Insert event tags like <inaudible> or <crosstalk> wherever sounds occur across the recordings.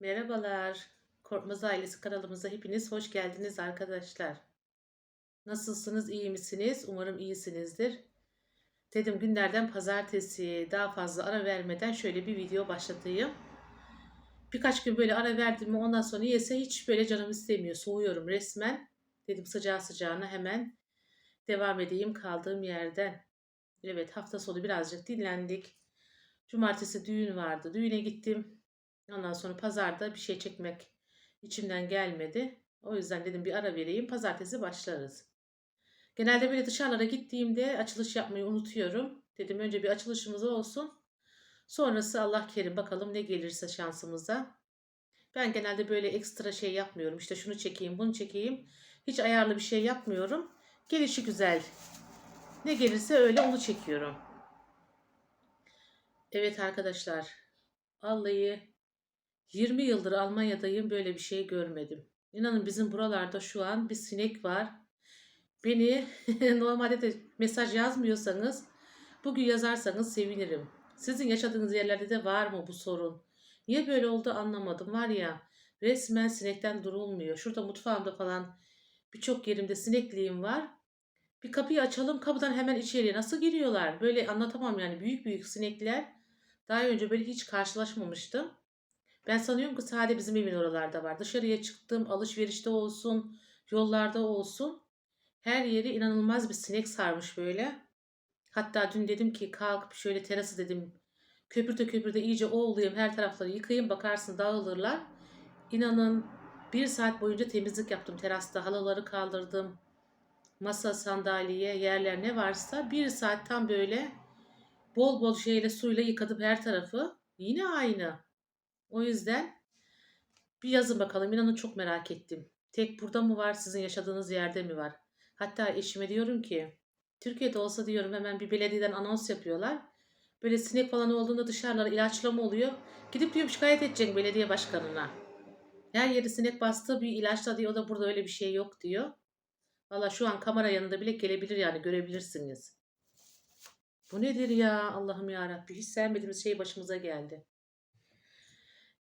Merhabalar. Korkmaz Ailesi kanalımıza hepiniz hoş geldiniz arkadaşlar. Nasılsınız, iyi misiniz? Umarım iyisinizdir. Dedim günlerden pazartesi daha fazla ara vermeden şöyle bir video başlatayım. Birkaç gün böyle ara verdim mi ondan sonra yese hiç böyle canım istemiyor. Soğuyorum resmen. Dedim sıcağı sıcağına hemen devam edeyim kaldığım yerden. Evet hafta sonu birazcık dinlendik. Cumartesi düğün vardı. Düğüne gittim. Ondan sonra pazarda bir şey çekmek içimden gelmedi. O yüzden dedim bir ara vereyim. Pazartesi başlarız. Genelde böyle dışarılara gittiğimde açılış yapmayı unutuyorum. Dedim önce bir açılışımız olsun. Sonrası Allah kerim bakalım ne gelirse şansımıza. Ben genelde böyle ekstra şey yapmıyorum. İşte şunu çekeyim, bunu çekeyim. Hiç ayarlı bir şey yapmıyorum. Gelişi güzel. Ne gelirse öyle onu çekiyorum. Evet arkadaşlar. Vallahi 20 yıldır Almanya'dayım böyle bir şey görmedim. İnanın bizim buralarda şu an bir sinek var. Beni <laughs> normalde de mesaj yazmıyorsanız bugün yazarsanız sevinirim. Sizin yaşadığınız yerlerde de var mı bu sorun? Niye böyle oldu anlamadım. Var ya resmen sinekten durulmuyor. Şurada mutfağımda falan birçok yerimde sinekliğim var. Bir kapıyı açalım kapıdan hemen içeriye nasıl giriyorlar? Böyle anlatamam yani büyük büyük sinekler. Daha önce böyle hiç karşılaşmamıştım. Ben sanıyorum ki sadece bizim evin oralarda var. Dışarıya çıktım, alışverişte olsun, yollarda olsun. Her yeri inanılmaz bir sinek sarmış böyle. Hatta dün dedim ki kalkıp şöyle terası dedim. Köpürte köpürte iyice oğlayayım, her tarafları yıkayayım bakarsın dağılırlar. İnanın bir saat boyunca temizlik yaptım terasta. Halıları kaldırdım. Masa, sandalye, yerler ne varsa bir saat tam böyle bol bol şeyle suyla yıkadım her tarafı. Yine aynı. O yüzden bir yazın bakalım. İnanın çok merak ettim. Tek burada mı var, sizin yaşadığınız yerde mi var? Hatta eşime diyorum ki, Türkiye'de olsa diyorum hemen bir belediyeden anons yapıyorlar. Böyle sinek falan olduğunda dışarılara ilaçlama oluyor. Gidip diyorum şikayet edecek belediye başkanına. Her yeri sinek bastı bir ilaçla diyor. O da burada öyle bir şey yok diyor. Valla şu an kamera yanında bile gelebilir yani görebilirsiniz. Bu nedir ya Allah'ım ya Rabbi. Hiç sevmediğimiz şey başımıza geldi.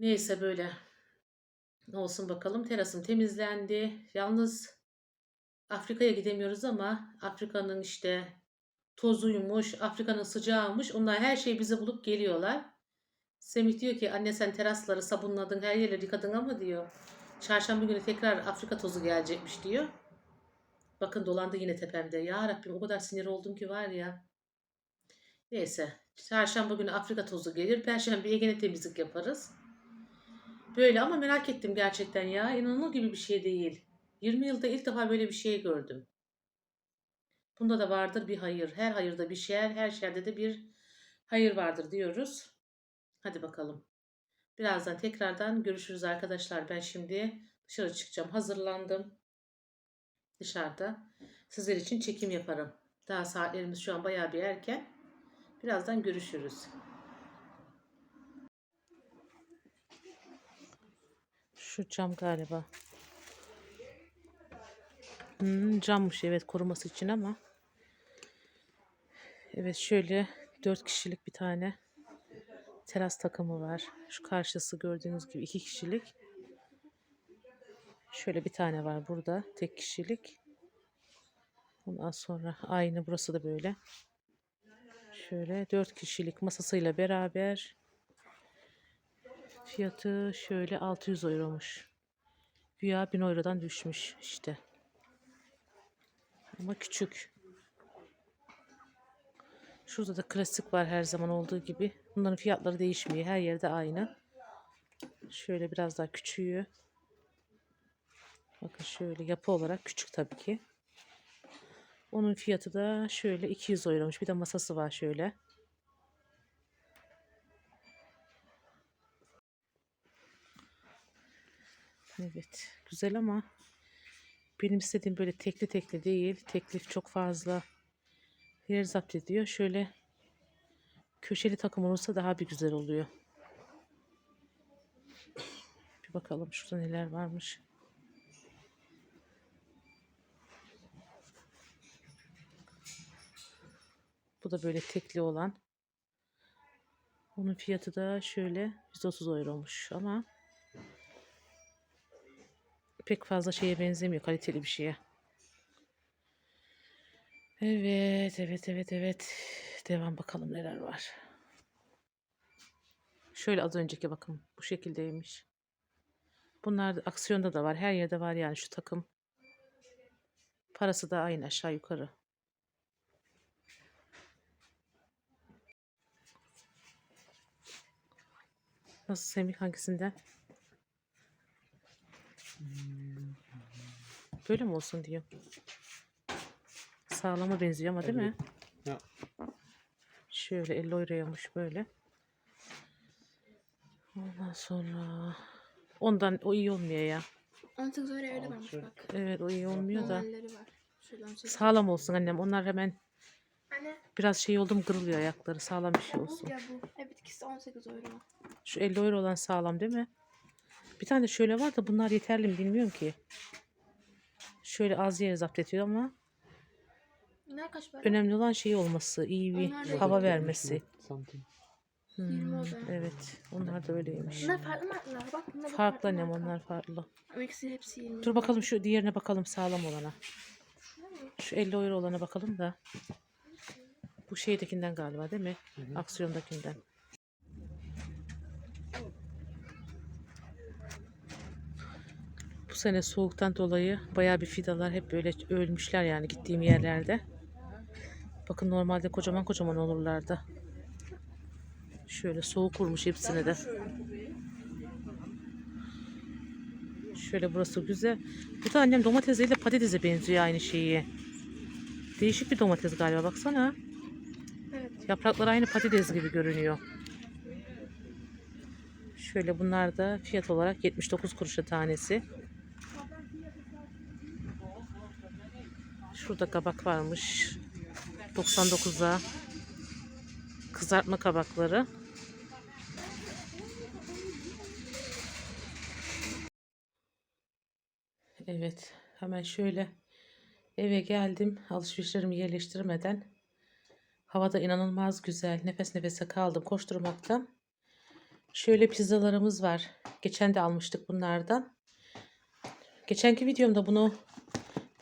Neyse böyle olsun bakalım. Terasım temizlendi. Yalnız Afrika'ya gidemiyoruz ama Afrika'nın işte tozuymuş, Afrika'nın sıcağıymış. Onlar her şeyi bize bulup geliyorlar. Semih diyor ki anne sen terasları sabunladın, her yerleri yıkadın ama diyor. Çarşamba günü tekrar Afrika tozu gelecekmiş diyor. Bakın dolandı yine tepemde. Ya Rabbim o kadar sinir oldum ki var ya. Neyse. Çarşamba günü Afrika tozu gelir. Perşembeye gene temizlik yaparız. Böyle ama merak ettim gerçekten ya. İnanılır gibi bir şey değil. 20 yılda ilk defa böyle bir şey gördüm. Bunda da vardır bir hayır. Her hayırda bir şer, her şerde de bir hayır vardır diyoruz. Hadi bakalım. Birazdan tekrardan görüşürüz arkadaşlar. Ben şimdi dışarı çıkacağım. Hazırlandım. Dışarıda sizler için çekim yaparım. Daha saatlerimiz şu an bayağı bir erken. Birazdan görüşürüz. Şu cam galiba. Hmm, cammış evet koruması için ama. Evet şöyle dört kişilik bir tane teras takımı var. Şu karşısı gördüğünüz gibi iki kişilik. Şöyle bir tane var burada tek kişilik. Ondan sonra aynı burası da böyle. Şöyle dört kişilik masasıyla beraber fiyatı şöyle 600 euromuş. Güya 1000 eurodan düşmüş işte. Ama küçük. Şurada da klasik var her zaman olduğu gibi. Bunların fiyatları değişmiyor. Her yerde aynı. Şöyle biraz daha küçüğü. Bakın şöyle yapı olarak küçük tabii ki. Onun fiyatı da şöyle 200 euromuş. Bir de masası var şöyle. Evet. Güzel ama benim istediğim böyle tekli tekli değil. Teklif çok fazla yer zapt ediyor. Şöyle köşeli takım olursa daha bir güzel oluyor. Bir bakalım şurada neler varmış. Bu da böyle tekli olan. Onun fiyatı da şöyle 130 euromuş ama pek fazla şeye benzemiyor. Kaliteli bir şeye. Evet, evet, evet, evet. Devam bakalım neler var. Şöyle az önceki bakın. Bu şekildeymiş. Bunlar da aksiyonda da var. Her yerde var yani şu takım. Parası da aynı aşağı yukarı. Nasıl Semih hangisinden? Böyle mi olsun diyor. Sağlama benziyor ama değil mi? Ya. Şöyle 50 euroymuş böyle. Ondan sonra ondan o iyi olmuyor ya. 18 öyle öyle varmış bak. Evet o iyi olmuyor da. Normalleri var. Şöyle 18. Sağlam olsun annem. Onlar hemen Anne. biraz şey oldu mu kırılıyor ayakları. Sağlam bir şey Ya bu olsun. ya bu. Evet ikisi 18 euro. Şu 50 euro olan sağlam değil mi? Bir tane şöyle var da bunlar yeterli mi bilmiyorum ki. Şöyle az yere zapt ediyor ama Bunlar kaç para? önemli olan şey olması, iyi bir Onlar da hava vermesi. Santim. Hmm, o da. evet, onlar da öyleymiş. Bunlar farklı markalar bak. Bunlar da Farklı annem marka. onlar farklı. Ama ikisi hepsi 20. Dur bakalım şu diğerine bakalım sağlam olana. Şu 50 euro olana bakalım da. Bu şeydekinden galiba değil mi? Aksiyondakinden. Bu sene soğuktan dolayı bayağı bir fidalar hep böyle ölmüşler yani gittiğim yerlerde. Bakın normalde kocaman kocaman olurlardı. Şöyle soğuk vurmuş hepsine de. Şöyle burası güzel. Bu da annem domatesiyle patatese benziyor aynı şeyi. Değişik bir domates galiba baksana. Evet. Yaprakları aynı patates gibi görünüyor. Şöyle bunlar da fiyat olarak 79 kuruşa tanesi. Şurada kabak varmış. 99'a. Kızartma kabakları. Evet, hemen şöyle eve geldim. Alışverişlerimi yerleştirmeden Havada inanılmaz güzel. Nefes nefese kaldım koşturmaktan. Şöyle pizzalarımız var. Geçen de almıştık bunlardan. Geçenki videomda bunu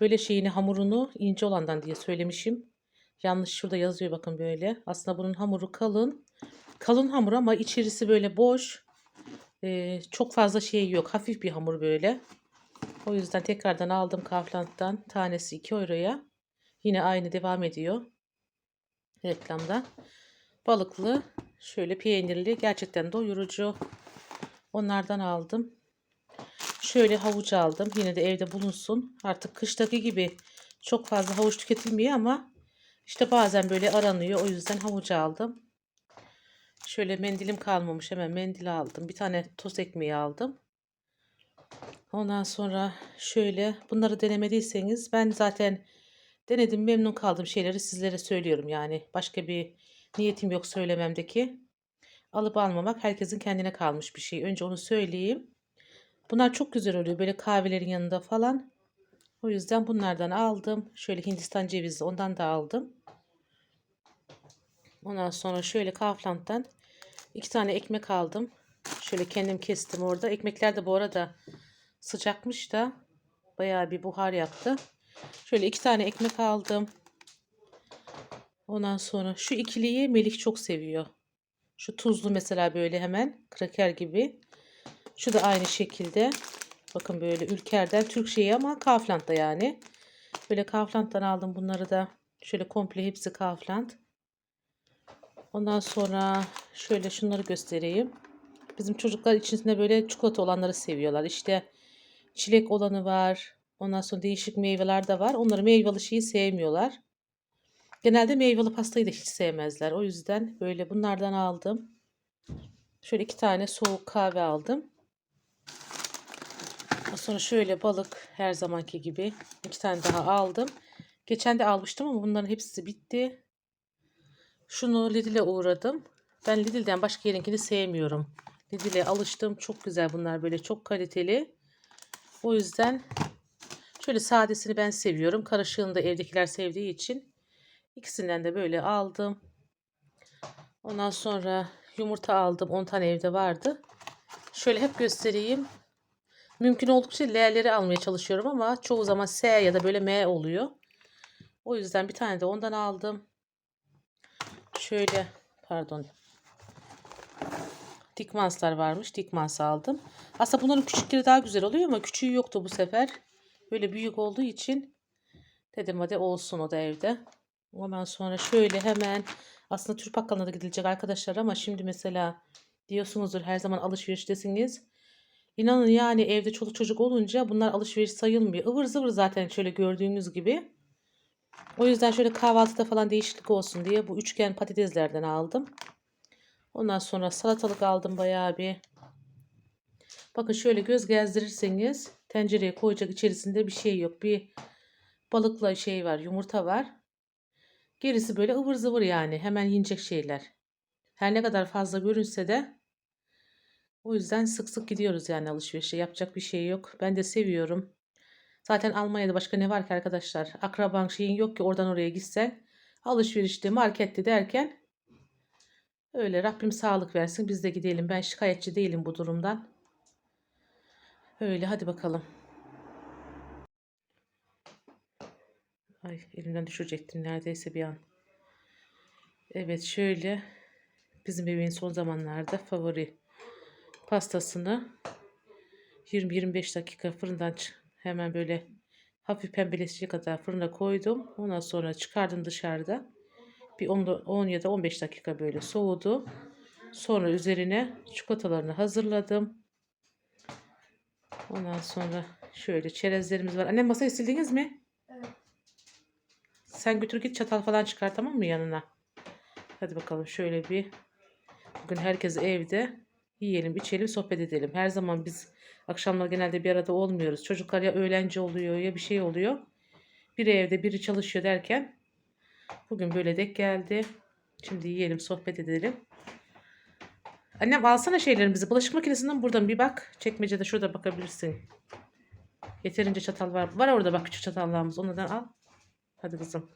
böyle şeyini hamurunu ince olandan diye söylemişim. Yanlış şurada yazıyor bakın böyle. Aslında bunun hamuru kalın. Kalın hamur ama içerisi böyle boş. Ee, çok fazla şey yok. Hafif bir hamur böyle. O yüzden tekrardan aldım Kaufland'dan. Tanesi 2 euroya. Yine aynı devam ediyor reklamda. Balıklı, şöyle peynirli, gerçekten doyurucu. Onlardan aldım. Şöyle havuç aldım. Yine de evde bulunsun. Artık kıştaki gibi çok fazla havuç tüketilmiyor ama işte bazen böyle aranıyor. O yüzden havuç aldım. Şöyle mendilim kalmamış. Hemen mendil aldım. Bir tane toz ekmeği aldım. Ondan sonra şöyle bunları denemediyseniz ben zaten Denedim memnun kaldım şeyleri sizlere söylüyorum yani. Başka bir niyetim yok söylememdeki. Alıp almamak herkesin kendine kalmış bir şey. Önce onu söyleyeyim. Bunlar çok güzel oluyor böyle kahvelerin yanında falan. O yüzden bunlardan aldım. Şöyle Hindistan cevizi ondan da aldım. Ondan sonra şöyle Kaufland'dan iki tane ekmek aldım. Şöyle kendim kestim orada. Ekmekler de bu arada sıcakmış da bayağı bir buhar yaptı. Şöyle iki tane ekmek aldım. Ondan sonra şu ikiliyi Melih çok seviyor. Şu tuzlu mesela böyle hemen kraker gibi. Şu da aynı şekilde. Bakın böyle ülkerden Türk şeyi ama Kaufland'da yani. Böyle Kaufland'dan aldım bunları da. Şöyle komple hepsi Kaufland. Ondan sonra şöyle şunları göstereyim. Bizim çocuklar içinde böyle çikolata olanları seviyorlar. İşte çilek olanı var. Ondan sonra değişik meyveler de var. Onları meyveli şeyi sevmiyorlar. Genelde meyveli pastayı da hiç sevmezler. O yüzden böyle bunlardan aldım. Şöyle iki tane soğuk kahve aldım. Sonra şöyle balık her zamanki gibi iki tane daha aldım. Geçen de almıştım ama bunların hepsi bitti. Şunu Lidl'e uğradım. Ben Lidl'den başka yerinkini sevmiyorum. Lidl'e alıştım. Çok güzel bunlar böyle çok kaliteli. O yüzden Şöyle sadesini ben seviyorum. Karışığını da evdekiler sevdiği için ikisinden de böyle aldım. Ondan sonra yumurta aldım. 10 tane evde vardı. Şöyle hep göstereyim. Mümkün oldukça L'leri almaya çalışıyorum ama çoğu zaman S ya da böyle M oluyor. O yüzden bir tane de ondan aldım. Şöyle pardon. Dikmanslar varmış. Dikmans aldım. Aslında bunların küçükleri daha güzel oluyor ama küçüğü yoktu bu sefer. Böyle büyük olduğu için dedim hadi olsun o da evde. Ondan sonra şöyle hemen aslında Türk bakkalına da gidilecek arkadaşlar ama şimdi mesela diyorsunuzdur her zaman alışveriştesiniz. İnanın yani evde çoluk çocuk olunca bunlar alışveriş sayılmıyor. Ivır zıvır zaten şöyle gördüğünüz gibi. O yüzden şöyle kahvaltıda falan değişiklik olsun diye bu üçgen patateslerden aldım. Ondan sonra salatalık aldım bayağı bir. Bakın şöyle göz gezdirirseniz tencereye koyacak içerisinde bir şey yok. Bir balıkla şey var, yumurta var. Gerisi böyle ıvır zıvır yani hemen yiyecek şeyler. Her ne kadar fazla görünse de o yüzden sık sık gidiyoruz yani alışverişe. Yapacak bir şey yok. Ben de seviyorum. Zaten Almanya'da başka ne var ki arkadaşlar? Akraban şeyin yok ki oradan oraya gitsen. Alışverişte, markette derken öyle Rabbim sağlık versin. Biz de gidelim. Ben şikayetçi değilim bu durumdan. Öyle hadi bakalım. Ay elimden düşürecektim neredeyse bir an. Evet şöyle bizim bebeğin son zamanlarda favori pastasını 20-25 dakika fırından hemen böyle hafif pembeleşecek kadar fırına koydum. Ondan sonra çıkardım dışarıda. Bir 10, da- 10 ya da 15 dakika böyle soğudu. Sonra üzerine çikolatalarını hazırladım. Ondan sonra şöyle çerezlerimiz var. Annem masayı sildiniz mi? Evet. Sen götür git çatal falan çıkar tamam mı yanına? Hadi bakalım şöyle bir. Bugün herkes evde. Yiyelim, içelim, sohbet edelim. Her zaman biz akşamlar genelde bir arada olmuyoruz. Çocuklar ya öğlenci oluyor ya bir şey oluyor. Biri evde, biri çalışıyor derken bugün böyle denk geldi. Şimdi yiyelim, sohbet edelim. Annem alsana şeylerimizi. Bulaşık makinesinden buradan bir bak. Çekmecede şurada bakabilirsin. Yeterince çatal var. Var orada bak küçük çatallarımız. Onlardan al. Hadi kızım.